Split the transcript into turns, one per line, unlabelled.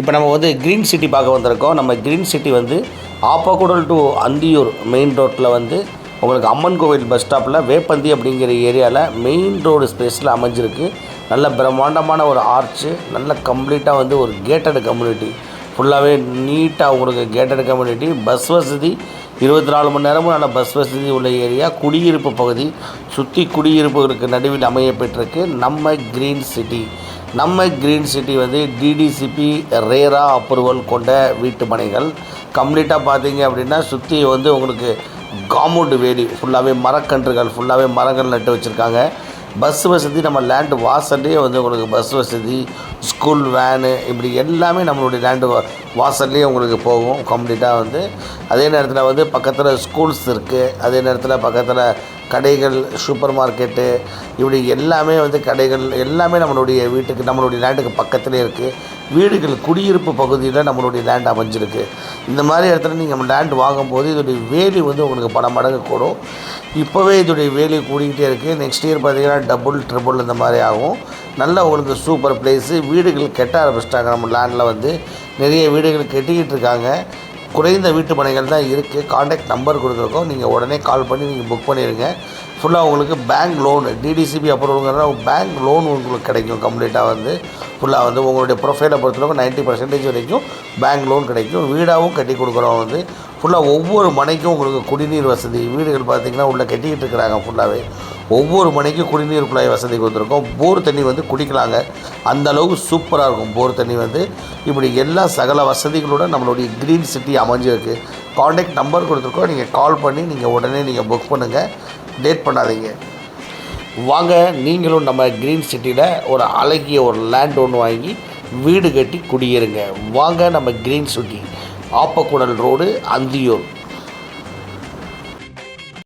இப்போ நம்ம வந்து க்ரீன் சிட்டி பார்க்க வந்திருக்கோம். நம்ம க்ரீன் சிட்டி வந்து ஆப்பக்கூடல் டு அந்தியூர் மெயின் ரோட்டில் வந்து உங்களுக்கு அம்மன் கோவில் பஸ் ஸ்டாப்பில் வேப்பந்தி அப்படிங்கிற ஏரியாவில் மெயின் ரோடு ஸ்பேஸில் அமைஞ்சிருக்கு. நல்ல பிரம்மாண்டமான ஒரு ஆர்ச்சு நல்ல கம்ப்ளீட்டாக வந்து ஒரு கேட்டட் கம்யூனிட்டி ஃபுல்லாகவே நீட்டாக உங்களுக்கு கேட்டட் கம்யூனிட்டி பஸ் வசதி இருபத்தி நாலு மணி நேரமும் நல்ல பஸ் வசதி உள்ள ஏரியா குடியிருப்பு பகுதி சுற்றி குடியிருப்புகளுக்கு நடுவில் அமைய பெற்றிருக்கு நம்ம க்ரீன் சிட்டி நம்ம க்ரீன் சிட்டி வந்து டிடிசிபி ரேரா அப்ரூவல் கொண்ட வீட்டு மனைகள். கம்ப்ளீட்டாக பார்த்தீங்க அப்படின்னா சுற்றி வந்து உங்களுக்கு காம்பவுண்டு வேலி. ஃபுல்லாகவே மரக்கன்றுகள் ஃபுல்லாகவே மரங்கள் நட்டு வச்சுருக்காங்க. பஸ் வசதி நம்ம லேண்டு வாசல்லே வந்து உங்களுக்கு பஸ் வசதி ஸ்கூல் வேனு இப்படி எல்லாமே நம்மளுடைய லேண்டு வா வாசல்லே உங்களுக்கு போகும். கம்ப்ளீட்டாக வந்து அதே நேரத்தில் வந்து பக்கத்தில் ஸ்கூல்ஸ் இருக்குது அதே நேரத்தில் பக்கத்தில் கடைகள் சூப்பர் மார்க்கெட்டு இப்படி எல்லாமே வந்து கடைகள் எல்லாமே நம்மளுடைய வீட்டுக்கு நம்மளுடைய லேண்டுக்கு பக்கத்துலேயே இருக்குது வீடுகள் குடியிருப்பு பகுதியில் நம்மளுடைய லேண்ட் அமைஞ்சிருக்கு. இந்த மாதிரி இடத்துல நீங்கள் லேண்ட் வாங்கும்போது இதோடைய வேலி வந்து உங்களுக்கு பல மடங்கு கூடும். இப்போவே இதோடைய வேலி கூடிக்கிட்டே இருக்குது நெக்ஸ்ட் இயர் பார்த்தீங்கன்னா டபுள் ட்ரிபிள் இந்த மாதிரி ஆகும். நல்ல உங்களுக்கு சூப்பர் பிளேஸு வீடுகள் கெட்ட ஆரம்பிச்சிட்டாங்க. நம்ம லேண்டில் வந்து நிறைய வீடுகள் கட்டிக்கிட்டு இருக்காங்க. குறைந்த வீட்டு மனைகள் தான் இருக்குது காண்டாக்ட் நம்பர் கொடுத்துருக்கோம். நீங்கள் உடனே கால் பண்ணி நீங்கள் புக் பண்ணிடுங்க ஃபுல்லாக உங்களுக்கு பேங்க் லோனு டிடிசிபி அப்ரூவல்ங்கிற பேங்க் லோன் உங்களுக்கு கிடைக்கும் கம்ப்ளீட்டாக வந்து. ஃபுல்லாக வந்து உங்களுடைய ப்ரொஃபைலை பொறுத்தளவுக்கு நைன்ட்டி பர்சன்டேஜ் வரைக்கும் பேங்க் லோன் கிடைக்கும். வீடாகவும் கட்டி கொடுக்குறோம் வந்து. ஃபுல்லாக ஒவ்வொரு மனைக்கும் உங்களுக்கு குடிநீர் வசதி. வீடுகள் பார்த்திங்கன்னா உள்ளே கட்டிக்கிட்டு இருக்கிறாங்க ஃபுல்லாகவே ஒவ்வொரு மனைக்கும் குடிநீர் குழாய் வசதி கொடுத்துருக்கோம். போர் தண்ணி வந்து குடிக்கலாங்க. அந்த அளவுக்கு சூப்பராக இருக்கும் போர் தண்ணி வந்து. இப்படி எல்லா சகல வசதிகளோட நம்மளுடைய க்ரீன் சிட்டி அமைஞ்சிருக்கு. காண்டாக்ட் நம்பர் கொடுத்துருக்கோம். நீங்கள் கால் பண்ணி நீங்கள் உடனே நீங்கள் புக் பண்ணுங்கள் லேட் பண்ணாதீங்க. வாங்க நீங்களும் நம்ம க்ரீன் சிட்டியில் ஒரு அழகிய ஒரு லேண்ட் ஒன்று வாங்கி வீடு கட்டி குடியேறுங்க வாங்க நம்ம green city Appakkudal road Anthiyur.